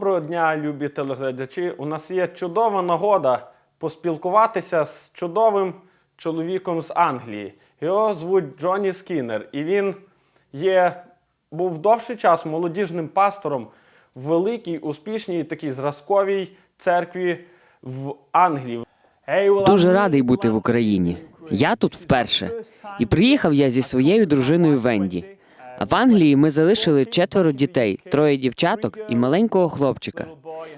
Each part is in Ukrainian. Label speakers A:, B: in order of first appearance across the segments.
A: Доброго дня, любі телеглядачі. У нас є чудова нагода поспілкуватися з чудовим чоловіком з Англії. Його звуть Джонні Скіннер, і він є, був довший час молодіжним пастором в великій, успішній такій зразковій церкві в Англії.
B: Дуже радий бути в Україні. Я тут вперше. І приїхав я зі своєю дружиною Венді. В Англії ми залишили четверо дітей, троє дівчаток і маленького хлопчика.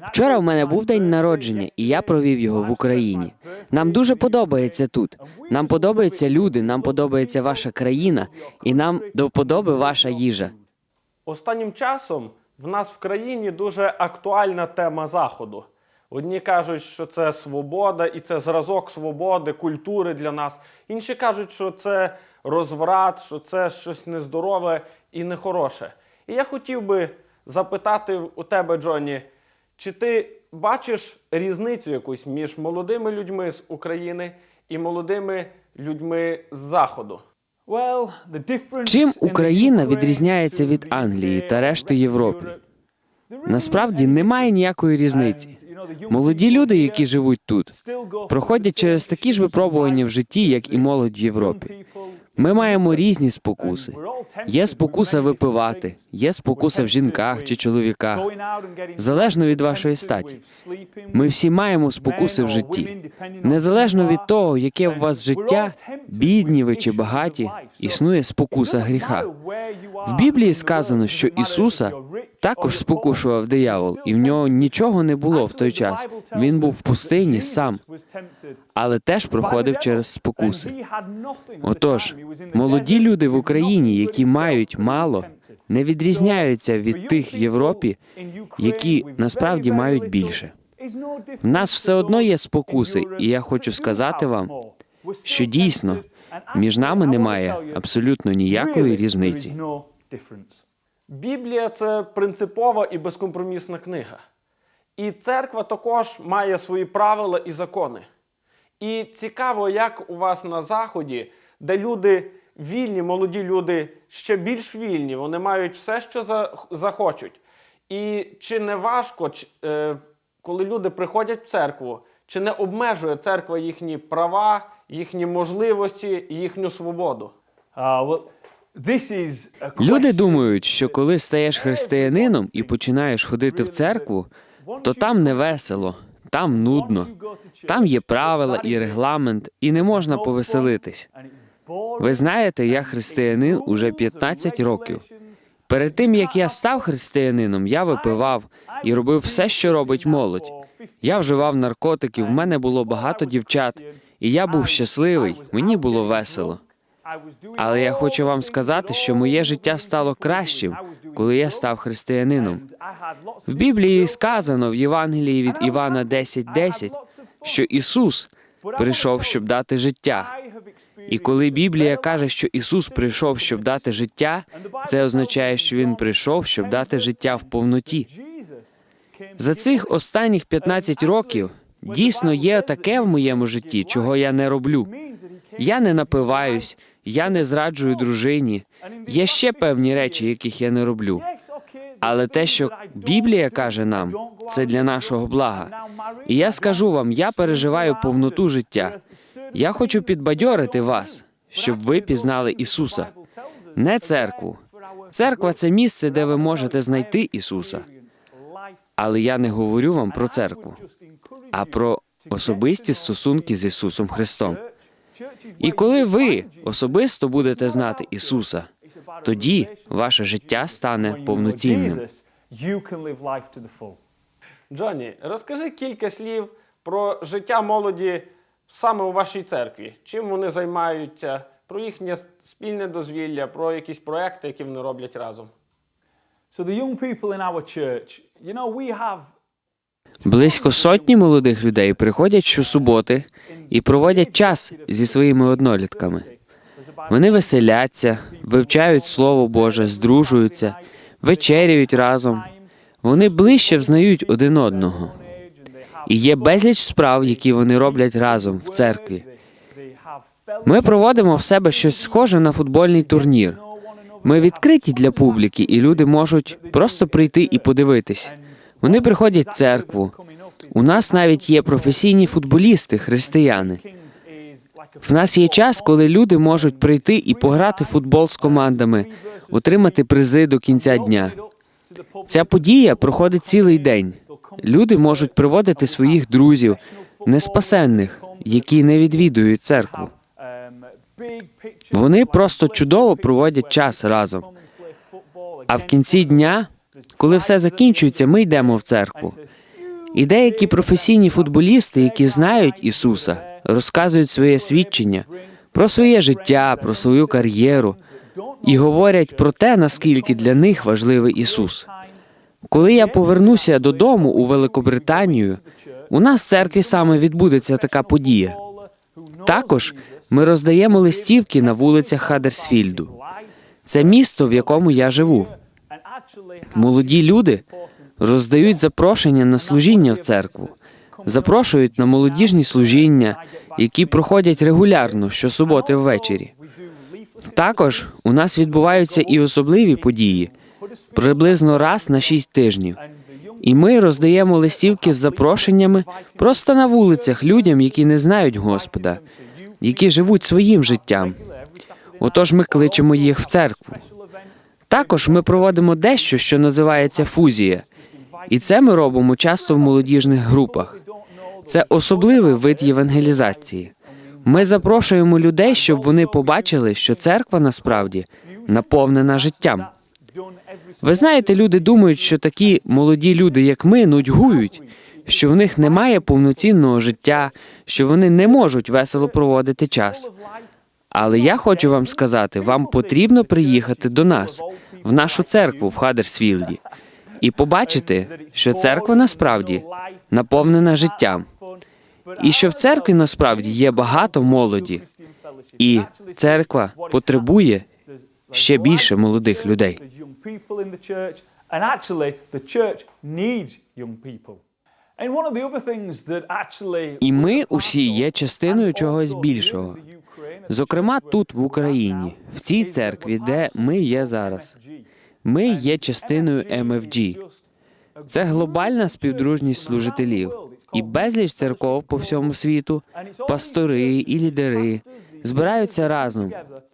B: Вчора у мене був день народження, і я провів його в Україні. Нам дуже подобається тут. Нам подобаються люди, нам подобається ваша країна, і нам до вподоби ваша їжа.
A: Останнім часом в нас в країні дуже актуальна тема Заходу. Одні кажуть, що це свобода і це зразок свободи, культури для нас. Інші кажуть, що це розврат, що це щось нездорове і нехороше. І я хотів би запитати у тебе, Джонні, чи ти бачиш різницю якусь між молодими людьми з України і молодими людьми з Заходу?
B: Чим Україна відрізняється від Англії та решти Європи? Насправді немає ніякої різниці. Молоді люди, які живуть тут, проходять через такі ж випробування в житті, як і молодь в Європі. Ми маємо різні спокуси. Є спокуса випивати, є спокуса в жінках чи чоловіках, залежно від вашої статі. Ми всі маємо спокуси в житті. Незалежно від того, яке у вас життя, бідні ви чи багаті, існує спокуса гріха. В Біблії сказано, що Ісуса також спокушував диявол, і в нього нічого не було в той час. Він був в пустині сам, але теж проходив через спокуси. Отож, молоді люди в Україні, які мають мало, не відрізняються від тих в Європі, які насправді мають більше. В нас все одно є спокуси, і я хочу сказати вам, що дійсно між нами немає абсолютно ніякої різниці.
A: Біблія це принципова і безкомпромісна книга. І церква також має свої правила і закони. І цікаво, як у вас на Заході, де люди вільні, молоді люди ще більш вільні, вони мають все, що захочуть. І чи не важко, е, коли люди приходять в церкву, чи не обмежує церква їхні права, їхні можливості, їхню свободу?
B: Люди думають, що коли стаєш християнином і починаєш ходити в церкву, то там не весело, там нудно, там є правила і регламент, і не можна повеселитись. Ви знаєте, я християнин уже 15 років. Перед тим як я став християнином, я випивав і робив все, що робить молодь. Я вживав наркотики, в мене було багато дівчат, і я був щасливий, мені було весело. Але я хочу вам сказати, що моє життя стало кращим, коли я став християнином. В Біблії сказано в Євангелії від Івана 10.10, що Ісус прийшов, щоб дати життя. І коли Біблія каже, що Ісус прийшов, щоб дати життя, це означає, що Він прийшов, щоб дати життя в повноті. За цих останніх 15 років дійсно є таке в моєму житті, чого я не роблю. Я не напиваюсь, я не зраджую дружині. Є ще певні речі, яких я не роблю. Але те, що Біблія каже нам, це для нашого блага. І я скажу вам, я переживаю повноту життя. Я хочу підбадьорити вас, щоб ви пізнали Ісуса, не церкву. Церква це місце, де ви можете знайти Ісуса. Але я не говорю вам про церкву, а про особисті стосунки з Ісусом Христом. І коли ви особисто будете знати Ісуса, тоді ваше життя стане повноцінним.
A: Джонні, розкажи кілька слів про життя молоді саме у вашій церкві. Чим вони займаються, про їхнє спільне дозвілля, про якісь проекти, які вони роблять разом.
C: So the young people in our church, you know, we have
B: Близько сотні молодих людей приходять щосуботи і проводять час зі своїми однолітками. Вони веселяться, вивчають Слово Боже, здружуються, вечеряють разом. Вони ближче взнають один одного. І є безліч справ, які вони роблять разом в церкві. Ми проводимо в себе щось схоже на футбольний турнір. Ми відкриті для публіки, і люди можуть просто прийти і подивитись. Вони приходять в церкву. У нас навіть є професійні футболісти, християни. В нас є час, коли люди можуть прийти і пограти в футбол з командами, отримати призи до кінця дня. Ця подія проходить цілий день. Люди можуть приводити своїх друзів, неспасенних, які не відвідують церкву. Вони просто чудово проводять час разом. А в кінці дня, коли все закінчується, ми йдемо в церкву. І деякі професійні футболісти, які знають Ісуса, розказують своє свідчення про своє життя, про свою кар'єру і говорять про те, наскільки для них важливий Ісус. Коли я повернуся додому у Великобританію, у нас в церкві саме відбудеться така подія. Також ми роздаємо листівки на вулицях Хадерсфільду. Це місто, в якому я живу. Молоді люди роздають запрошення на служіння в церкву, запрошують на молодіжні служіння, які проходять регулярно щосуботи ввечері. Також у нас відбуваються і особливі події приблизно раз на шість тижнів. І ми роздаємо листівки з запрошеннями просто на вулицях людям, які не знають Господа, які живуть своїм життям. Отож ми кличемо їх в церкву. Також ми проводимо дещо, що називається фузія, і це ми робимо часто в молодіжних групах. Це особливий вид євангелізації. Ми запрошуємо людей, щоб вони побачили, що церква насправді наповнена життям. Ви знаєте, люди думають, що такі молоді люди, як ми, нудьгують, що в них немає повноцінного життя, що вони не можуть весело проводити час. Але я хочу вам сказати, вам потрібно приїхати до нас, в нашу церкву в Хадерсфілді, і побачити, що церква насправді наповнена життям, і що в церкві насправді є багато молоді, і церква потребує ще більше молодих людей. І ми усі є частиною чогось більшого. Зокрема, тут в Україні, в цій церкві, де ми є зараз. Ми є частиною MFG. Це глобальна співдружність служителів і безліч церков по всьому світу, пастори і лідери збираються разом.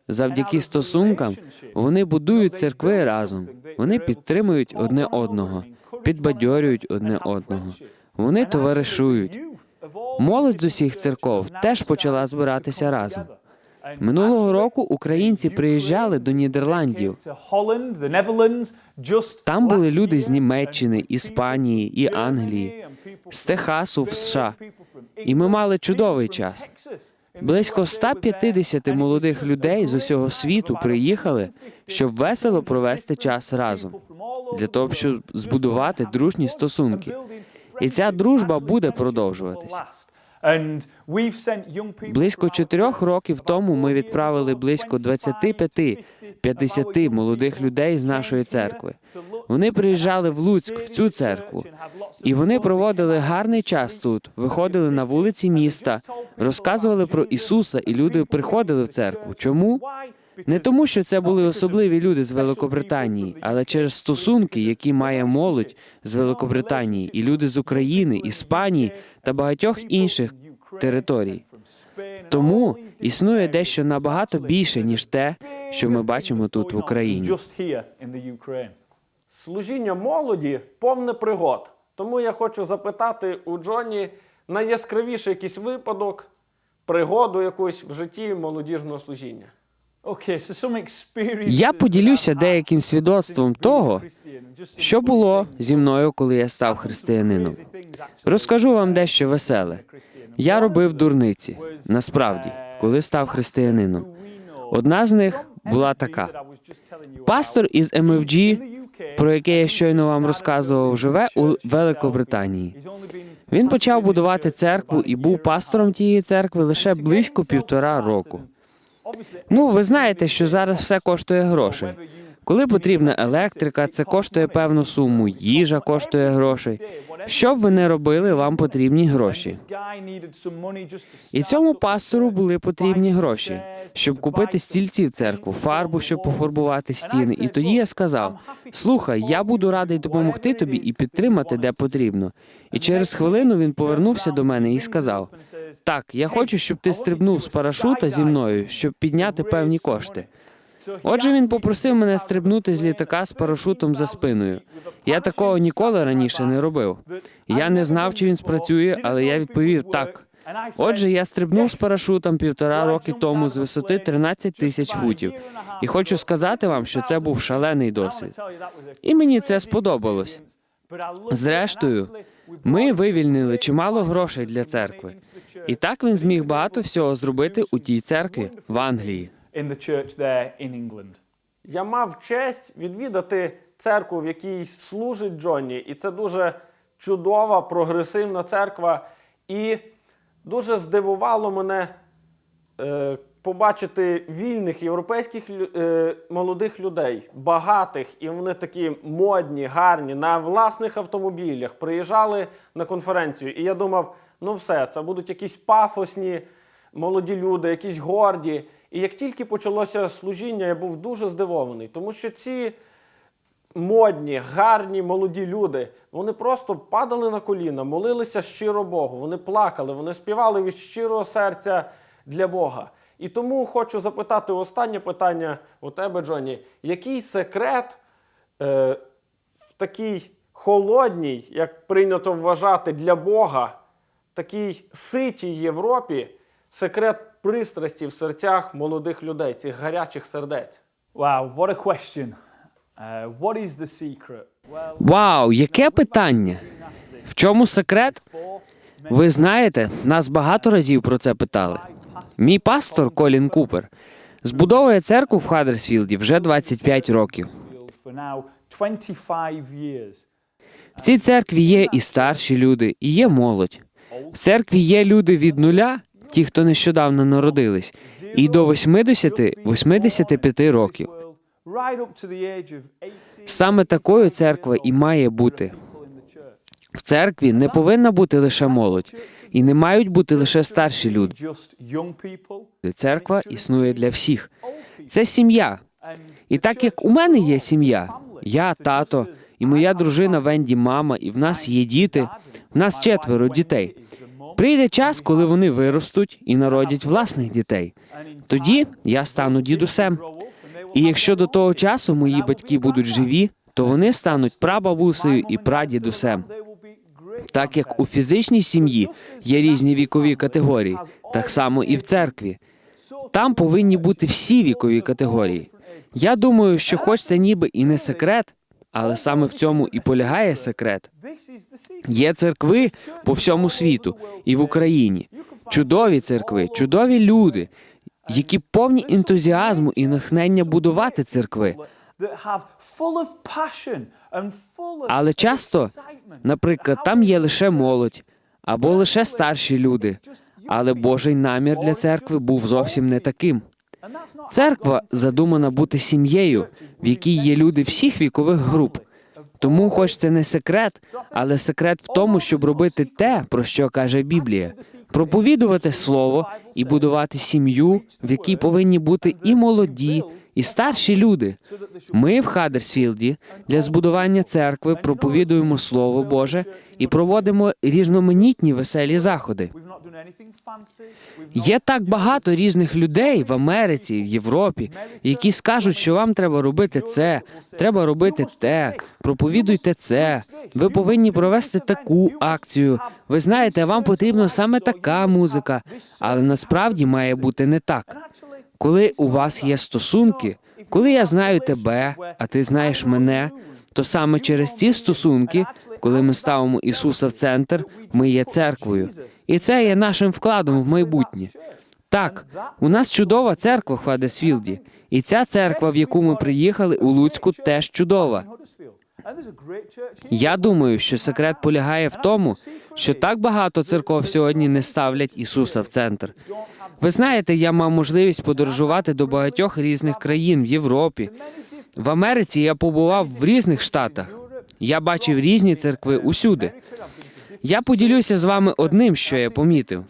B: Завдяки стосункам вони будують церкви разом. Вони підтримують одне одного, підбадьорюють одне одного. Вони товаришують. Молодь з усіх церков теж почала збиратися разом. Минулого року українці приїжджали до Нідерландів. Там були люди з Німеччини, Іспанії і Англії, з Техасу в США. І ми мали чудовий час. Близько 150 молодих людей з усього світу приїхали, щоб весело провести час разом, для того, щоб збудувати дружні стосунки. І ця дружба буде продовжуватись. Близько чотирьох років тому ми відправили близько 25-50 молодих людей з нашої церкви. Вони приїжджали в Луцьк в цю церкву, і вони проводили гарний час тут, виходили на вулиці міста, розказували про Ісуса, і люди приходили в церкву. Чому? Не тому, що це були особливі люди з Великобританії, але через стосунки, які має молодь з Великобританії, і люди з України, Іспанії та багатьох інших територій. Тому існує дещо набагато більше, ніж те, що ми бачимо тут в Україні.
A: Служіння молоді повне пригод. Тому я хочу запитати у Джоні найяскравіший якийсь випадок, пригоду якусь в житті молодіжного служіння.
B: Я поділюся деяким свідоцтвом того, що було зі мною, коли я став християнином. Розкажу вам дещо веселе. Я робив дурниці, насправді, коли став християнином. Одна з них була така: пастор із МФГ, про яке я щойно вам розказував, живе у Великобританії. Він почав будувати церкву і був пастором тієї церкви лише близько півтора року. Ну, ви знаєте, що зараз все коштує грошей. Коли потрібна електрика, це коштує певну суму, їжа коштує грошей. Що б ви не робили, вам потрібні гроші. І цьому пастору були потрібні гроші, щоб купити стільці в церкву, фарбу, щоб пофарбувати стіни. І тоді я сказав: слухай, я буду радий допомогти тобі і підтримати, де потрібно. І через хвилину він повернувся до мене і сказав: Так, я хочу, щоб ти стрибнув з парашута зі мною, щоб підняти певні кошти. Отже, він попросив мене стрибнути з літака з парашутом за спиною. Я такого ніколи раніше не робив. Я не знав, чи він спрацює, але я відповів так. Отже, я стрибнув з парашутом півтора роки тому з висоти 13 тисяч футів. І хочу сказати вам, що це був шалений досвід. І мені це сподобалось. Зрештою, ми вивільнили чимало грошей для церкви. І так він зміг багато всього зробити у тій церкві в Англії.
A: Я мав честь відвідати церкву, в якій служить Джонні, і це дуже чудова, прогресивна церква. І дуже здивувало мене е, побачити вільних європейських е, молодих людей, багатих, і вони такі модні, гарні, на власних автомобілях, приїжджали на конференцію. І я думав, ну все, це будуть якісь пафосні молоді люди, якісь горді. І як тільки почалося служіння, я був дуже здивований, тому що ці модні, гарні, молоді люди, вони просто падали на коліна, молилися щиро Богу. Вони плакали, вони співали від щирого серця для Бога. І тому хочу запитати останнє питання у тебе, Джоні. Який секрет е, в такій холодній, як прийнято вважати, для Бога, такій ситій Європі, секрет пристрасті в серцях молодих людей, цих гарячих сердець?
C: Wow, what a question. Uh, what is the secret?
B: Вау, яке питання! В чому секрет? Ви знаєте, нас багато разів про це питали. Мій пастор Колін Купер збудовує церкву в Хаддерсфілді вже 25 років.
C: for now 25.
B: В цій церкві є і старші люди, і є молодь. В церкві є люди від нуля, ті, хто нещодавно народились, і до 80-85 років.
C: Right up to the age of 80
B: Саме такою церква і має бути. В церкві не повинна бути лише молодь, і не мають бути лише старші люди. Церква існує для всіх. Це сім'я. І так як у мене є сім'я, я тато, і моя дружина Венді мама, і в нас є діти, в нас четверо дітей. Прийде час, коли вони виростуть і народять власних дітей. Тоді я стану дідусем. І якщо до того часу мої батьки будуть живі, то вони стануть прабабусею і прадідусем. Так як у фізичній сім'ї є різні вікові категорії, так само і в церкві. Там повинні бути всі вікові категорії. Я думаю, що хоч це ніби і не секрет, але саме в цьому і полягає секрет. Є церкви по всьому світу і в Україні. Чудові церкви, чудові люди, які повні ентузіазму і натхнення будувати церкви. Але часто, наприклад, там є лише молодь або лише старші люди. Але Божий намір для церкви був зовсім не таким. Церква задумана бути сім'єю, в якій є люди всіх вікових груп. Тому, хоч це не секрет, але секрет в тому, щоб робити те, про що каже Біблія, проповідувати слово і будувати сім'ю, в якій повинні бути і молоді, і старші люди. Ми в Хаддерсфілді для збудування церкви проповідуємо Слово Боже і проводимо різноманітні веселі заходи. Є так багато різних людей в Америці, в Європі, які скажуть, що вам треба робити це, треба робити те, проповідуйте це. Ви повинні провести таку акцію. Ви знаєте, вам потрібна саме така музика, але насправді має бути не так. Коли у вас є стосунки, коли я знаю тебе, а ти знаєш мене, то саме через ці стосунки, коли ми ставимо Ісуса в центр, ми є церквою, і це є нашим вкладом в майбутнє. Так, у нас чудова церква в Хадесфілді, і ця церква, в яку ми приїхали у Луцьку, теж чудова. Я думаю, що секрет полягає в тому, що так багато церков сьогодні не ставлять Ісуса в центр. Ви знаєте, я мав можливість подорожувати до багатьох різних країн в Європі. В Америці я побував в різних штатах. Я бачив різні церкви усюди. Я поділюся з вами одним, що я помітив.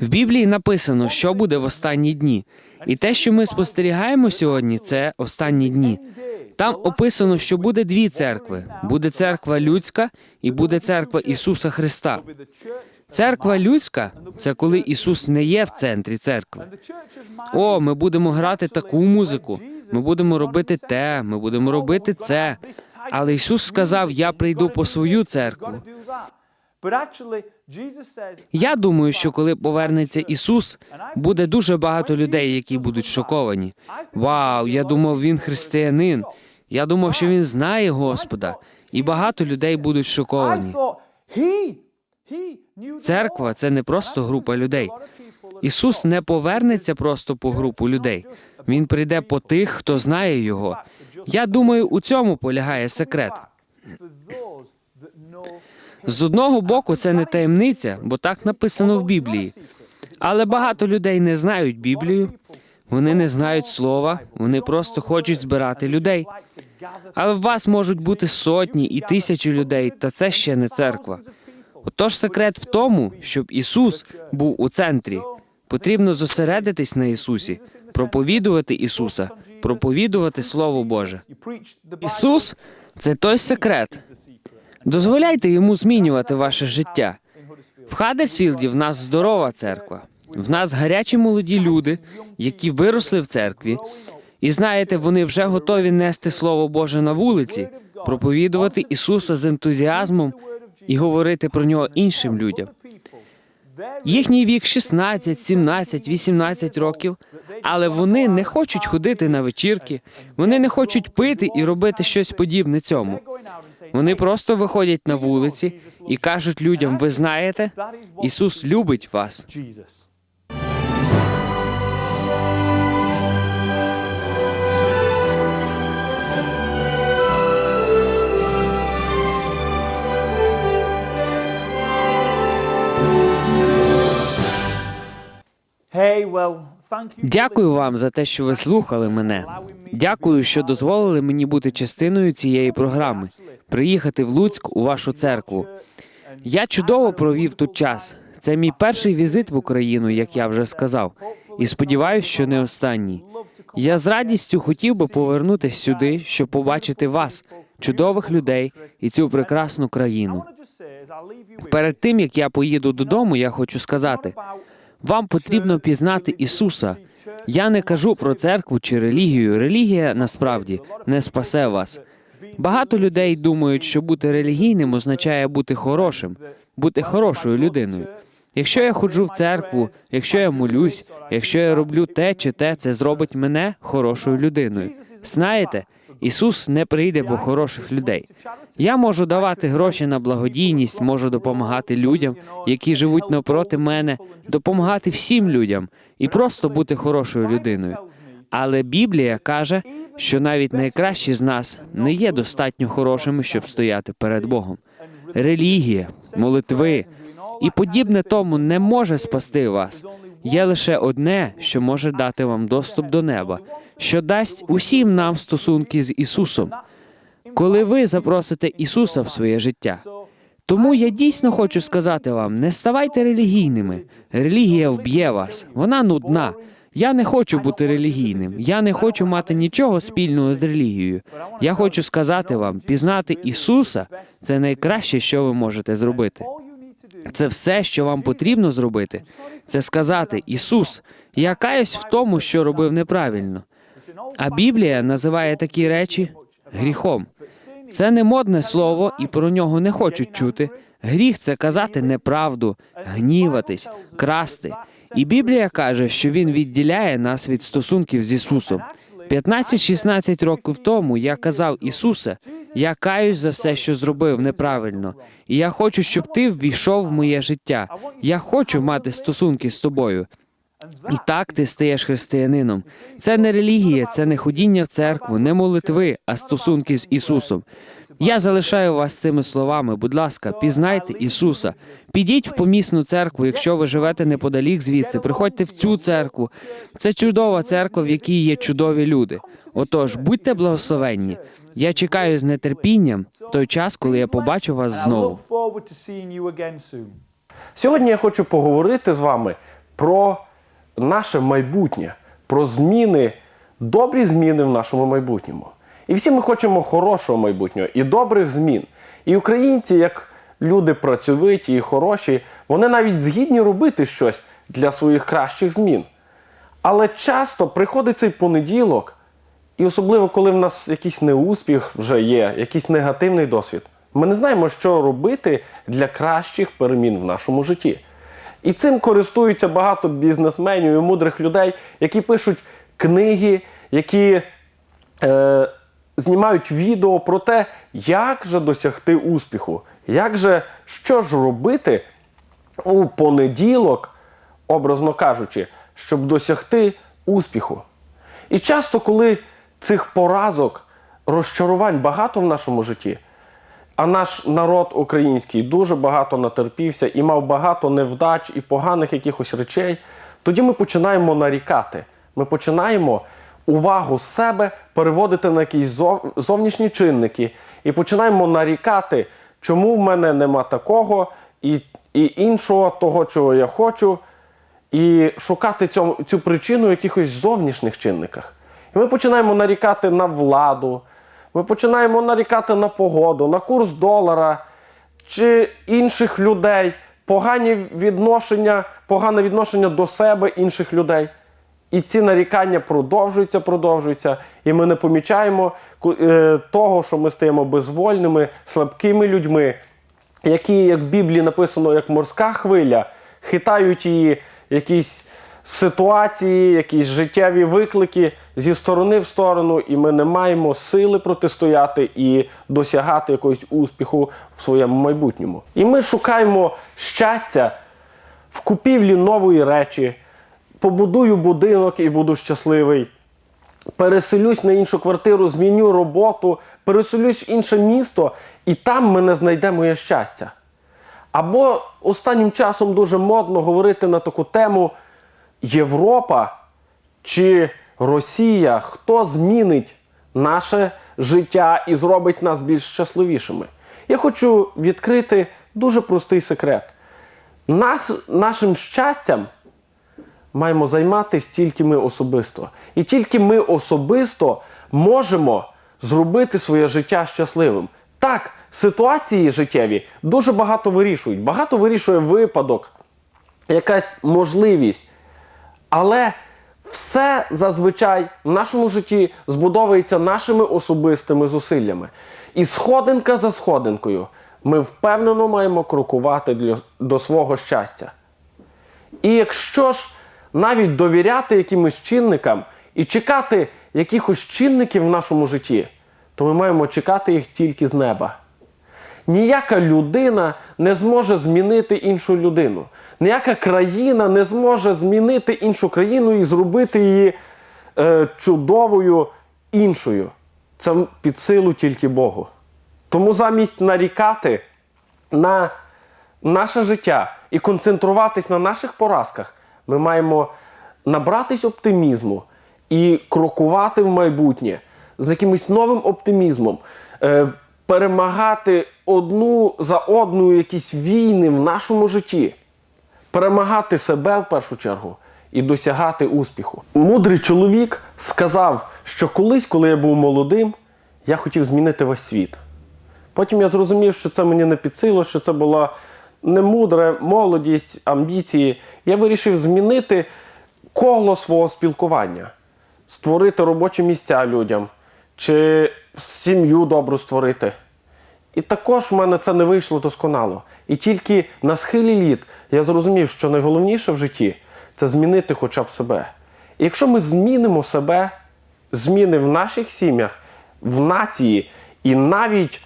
B: В Біблії написано, що буде в останні дні. І те, що ми спостерігаємо сьогодні, це останні дні. Там описано, що буде дві церкви: буде церква людська і буде церква Ісуса Христа. Церква людська це коли Ісус не є в центрі церкви. О, ми будемо грати таку музику. Ми будемо робити те, ми будемо робити це. Але Ісус сказав: Я прийду по свою церкву. Я думаю, що коли повернеться Ісус, буде дуже багато людей, які будуть шоковані. Вау, я думав, він християнин. Я думав, що він знає Господа, і багато людей будуть шоковані. Церква це не просто група людей. Ісус не повернеться просто по групу людей. Він прийде по тих, хто знає його. Я думаю, у цьому полягає секрет. З одного боку, це не таємниця, бо так написано в Біблії. Але багато людей не знають Біблію, вони не знають слова, вони просто хочуть збирати людей. Але в вас можуть бути сотні і тисячі людей, та це ще не церква. Отож, секрет в тому, щоб Ісус був у центрі. Потрібно зосередитись на Ісусі, проповідувати Ісуса, проповідувати Слово Боже. Ісус це той секрет. Дозволяйте йому змінювати ваше життя. В Хадерсфілді в нас здорова церква. В нас гарячі молоді люди, які виросли в церкві. І знаєте, вони вже готові нести Слово Боже на вулиці, проповідувати Ісуса з ентузіазмом і говорити про нього іншим людям. Їхній вік 16, 17, 18 років, але вони не хочуть ходити на вечірки, вони не хочуть пити і робити щось подібне цьому. Вони просто виходять на вулиці і кажуть людям: ви знаєте, Ісус любить вас. Дякую вам за те, що ви слухали мене. Дякую, що дозволили мені бути частиною цієї програми, приїхати в Луцьк у вашу церкву. Я чудово провів тут час. Це мій перший візит в Україну, як я вже сказав, і сподіваюся, що не останній. Я з радістю хотів би повернутися сюди, щоб побачити вас, чудових людей і цю прекрасну країну. Перед тим як я поїду додому, я хочу сказати: вам потрібно пізнати Ісуса. Я не кажу про церкву чи релігію. Релігія насправді не спасе вас. Багато людей думають, що бути релігійним означає бути хорошим, бути хорошою людиною. Якщо я ходжу в церкву, якщо я молюсь, якщо я роблю те чи те, це зробить мене хорошою людиною. Знаєте, Ісус не прийде по хороших людей. Я можу давати гроші на благодійність, можу допомагати людям, які живуть навпроти мене, допомагати всім людям і просто бути хорошою людиною. Але Біблія каже, що навіть найкращі з нас не є достатньо хорошими, щоб стояти перед Богом. Релігія, молитви і подібне тому не може спасти вас. Є лише одне, що може дати вам доступ до неба, що дасть усім нам стосунки з Ісусом, коли ви запросите Ісуса в своє життя. Тому я дійсно хочу сказати вам: не ставайте релігійними. Релігія вб'є вас, вона нудна. Я не хочу бути релігійним. Я не хочу мати нічого спільного з релігією. Я хочу сказати вам: пізнати Ісуса це найкраще, що ви можете зробити. Це все, що вам потрібно зробити. Це сказати: Ісус, я каюсь в тому, що робив неправильно. А Біблія називає такі речі гріхом. Це не модне слово, і про нього не хочуть чути. Гріх це казати неправду, гніватись, красти. І Біблія каже, що він відділяє нас від стосунків з Ісусом. 15-16 років тому я казав Ісусе, я каюсь за все, що зробив неправильно, і я хочу, щоб ти ввійшов в моє життя. Я хочу мати стосунки з тобою. І так ти стаєш християнином. Це не релігія, це не ходіння в церкву, не молитви, а стосунки з Ісусом. Я залишаю вас цими словами. Будь ласка, пізнайте Ісуса. Підіть в помісну церкву, якщо ви живете неподалік звідси. Приходьте в цю церкву. Це чудова церква, в якій є чудові люди. Отож, будьте благословенні. Я чекаю з нетерпінням той час, коли я побачу вас знову.
A: Сьогодні я хочу поговорити з вами про наше майбутнє, про зміни, добрі зміни в нашому майбутньому. І всі ми хочемо хорошого майбутнього і добрих змін. І українці, як люди працьовиті і хороші, вони навіть згідні робити щось для своїх кращих змін. Але часто приходить цей понеділок, і особливо, коли в нас якийсь неуспіх вже є, якийсь негативний досвід, ми не знаємо, що робити для кращих перемін в нашому житті. І цим користуються багато бізнесменів і мудрих людей, які пишуть книги, які е, знімають відео про те, як же досягти успіху, як же що ж робити у понеділок, образно кажучи, щоб досягти успіху. І часто, коли цих поразок, розчарувань багато в нашому житті, а наш народ український дуже багато натерпівся і мав багато невдач і поганих якихось речей, тоді ми починаємо нарікати. Ми починаємо увагу з себе переводити на якісь зов- зовнішні чинники і починаємо нарікати, чому в мене нема такого і, і іншого, того, чого я хочу, і шукати цьому, цю причину в якихось зовнішніх чинниках. І ми починаємо нарікати на владу, ми починаємо нарікати на погоду, на курс долара чи інших людей, погані відношення, погане відношення до себе інших людей. І ці нарікання продовжуються, продовжуються, і ми не помічаємо е, того, що ми стаємо безвольними, слабкими людьми, які, як в Біблії написано, як морська хвиля, хитають її якісь ситуації, якісь життєві виклики зі сторони в сторону, і ми не маємо сили протистояти і досягати якогось успіху в своєму майбутньому. І ми шукаємо щастя в купівлі нової речі, побудую будинок і буду щасливий переселюсь на іншу квартиру, зміню роботу, переселюсь в інше місто, і там ми не знайдемо моє щастя. Або останнім часом дуже модно говорити на таку тему Європа чи Росія, хто змінить наше життя і зробить нас більш щасливішими. Я хочу відкрити дуже простий секрет. Нас, нашим щастям маємо займатися тільки ми особисто. І тільки ми особисто можемо зробити своє життя щасливим. Так, ситуації життєві дуже багато вирішують. Багато вирішує випадок, якась можливість. Але все зазвичай в нашому житті збудовується нашими особистими зусиллями. І сходинка за сходинкою ми впевнено маємо крокувати для, до свого щастя. І якщо ж навіть довіряти якимось чинникам і чекати якихось чинників в нашому житті, то ми маємо чекати їх тільки з неба. Ніяка людина не зможе змінити іншу людину. Ніяка країна не зможе змінити іншу країну і зробити її е, чудовою іншою. Це під силу тільки Богу. Тому замість нарікати на наше життя і концентруватись на наших поразках, ми маємо набратись оптимізму і крокувати в майбутнє з якимось новим оптимізмом, е, перемагати одну за одною якісь війни в нашому житті, перемагати себе в першу чергу і досягати успіху. Мудрий чоловік сказав, що колись, коли я був молодим, я хотів змінити весь світ. Потім я зрозумів, що це мені не під силу, що це була не мудра молодість, амбіції. Я вирішив змінити коло свого спілкування, створити робочі місця людям, чи сім'ю добру створити. І також в мене це не вийшло досконало. І тільки на схилі літ я зрозумів, що найголовніше в житті це змінити хоча б себе. І якщо ми змінимо себе, зміни в наших сім'ях, в нації і навіть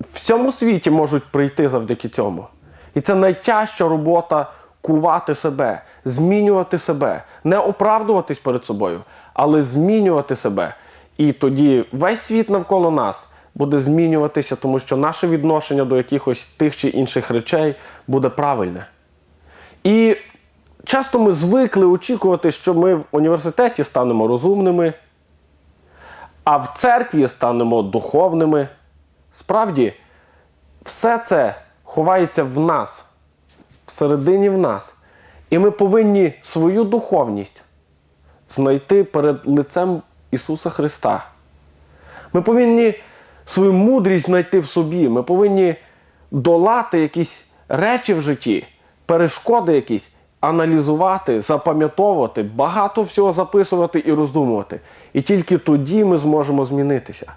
A: всьому світі можуть прийти завдяки цьому. І це найтяжча робота кувати себе, змінювати себе, не оправдуватись перед собою, але змінювати себе. І тоді весь світ навколо нас буде змінюватися, тому що наше відношення до якихось тих чи інших речей буде правильне. І часто ми звикли очікувати, що ми в університеті станемо розумними, а в церкві станемо духовними. Справді, все це ховається в нас, всередині в нас. І ми повинні свою духовність знайти перед лицем Ісуса Христа. Ми повинні свою мудрість знайти в собі. Ми повинні долати якісь речі в житті, перешкоди якісь, аналізувати, запам'ятовувати, багато всього записувати і роздумувати. І тільки тоді ми зможемо змінитися.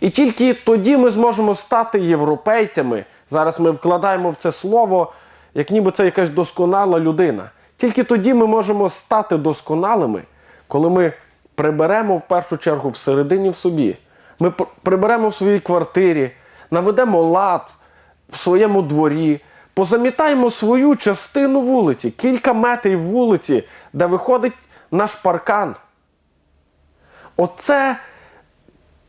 A: І тільки тоді ми зможемо стати європейцями. Зараз ми вкладаємо в це слово, як ніби це якась досконала людина. Тільки тоді ми можемо стати досконалими, коли ми приберемо в першу чергу всередині в собі. Ми приберемо в своїй квартирі, наведемо лад в своєму дворі, позамітаємо свою частину вулиці, кілька метрів вулиці, де виходить наш паркан. Оце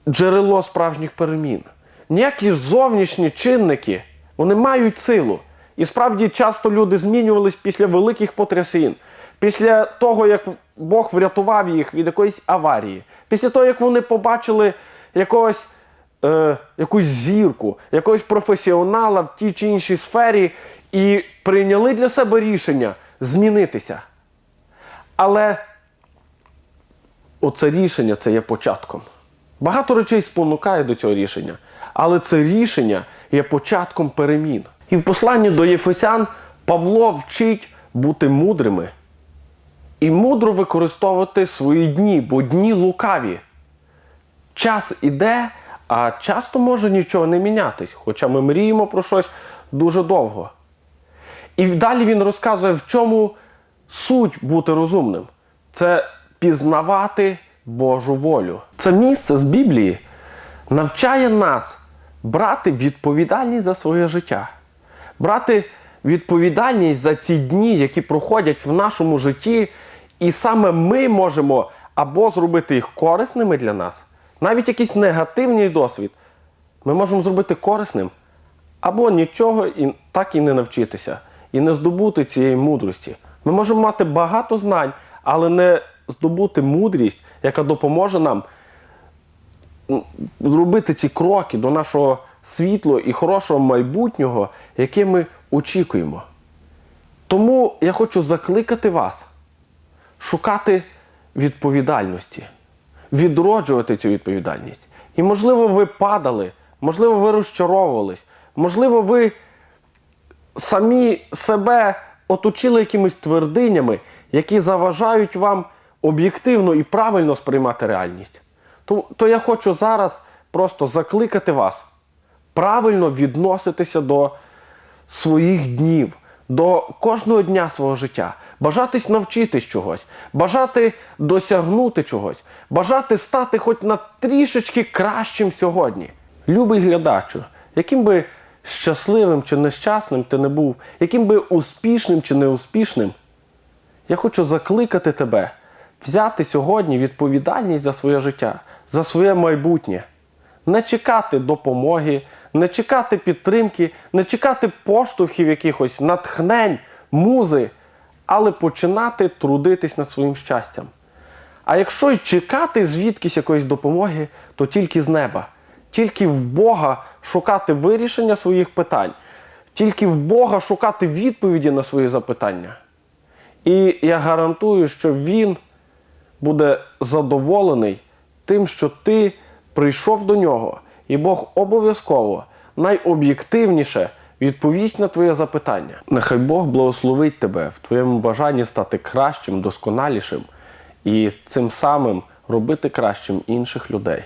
A: джерело справжніх перемін. Ніякі зовнішні чинники вони мають силу. І справді часто люди змінювались після великих потрясінь, після того, як Бог врятував їх від якоїсь аварії, після того, як вони побачили якогось, е, якусь зірку, якогось професіонала в тій чи іншій сфері і прийняли для себе рішення змінитися. Але оце рішення це є початком. Багато речей спонукає до цього рішення, але це рішення є початком перемін. І в посланні до Єфесян Павло вчить бути мудрими і мудро використовувати свої дні, бо дні лукаві. Час іде, а часто може нічого не мінятись, хоча ми мріємо про щось дуже довго. І далі він розказує, в чому суть бути розумним. Це пізнавати Божу волю. Це місце з Біблії навчає нас брати відповідальність за своє життя, брати відповідальність за ці дні, які проходять в нашому житті, і саме ми можемо або зробити їх корисними для нас, навіть якийсь негативний досвід, ми можемо зробити корисним, або нічого і так і не навчитися, і не здобути цієї мудрості. Ми можемо мати багато знань, але не здобути мудрість, яка допоможе нам м, зробити ці кроки до нашого світлого і хорошого майбутнього, яке ми очікуємо. Тому я хочу закликати вас шукати відповідальності, відроджувати цю відповідальність. І, можливо, ви падали, можливо, ви розчаровувались, можливо, ви самі себе оточили якимись твердинями, які заважають вам об'єктивно і правильно сприймати реальність. То, то я хочу зараз просто закликати вас правильно відноситися до своїх днів, до кожного дня свого життя, бажатись навчитись чогось, бажати досягнути чогось, бажати стати хоч на трішечки кращим сьогодні. Любий глядачу, яким би щасливим чи нещасним ти не був, яким би успішним чи неуспішним, я хочу закликати тебе взяти сьогодні відповідальність за своє життя, за своє майбутнє. Не чекати допомоги, не чекати підтримки, не чекати поштовхів якихось, натхнень, музи, але починати трудитись над своїм щастям. А якщо й чекати звідкись якоїсь допомоги, то тільки з неба, тільки в Бога шукати вирішення своїх питань, тільки в Бога шукати відповіді на свої запитання. І я гарантую, що Він буде задоволений тим, що ти прийшов до нього, і Бог обов'язково найоб'єктивніше відповість на твоє запитання. Нехай Бог благословить тебе в твоєму бажанні стати кращим, досконалішим і цим самим робити кращим інших людей.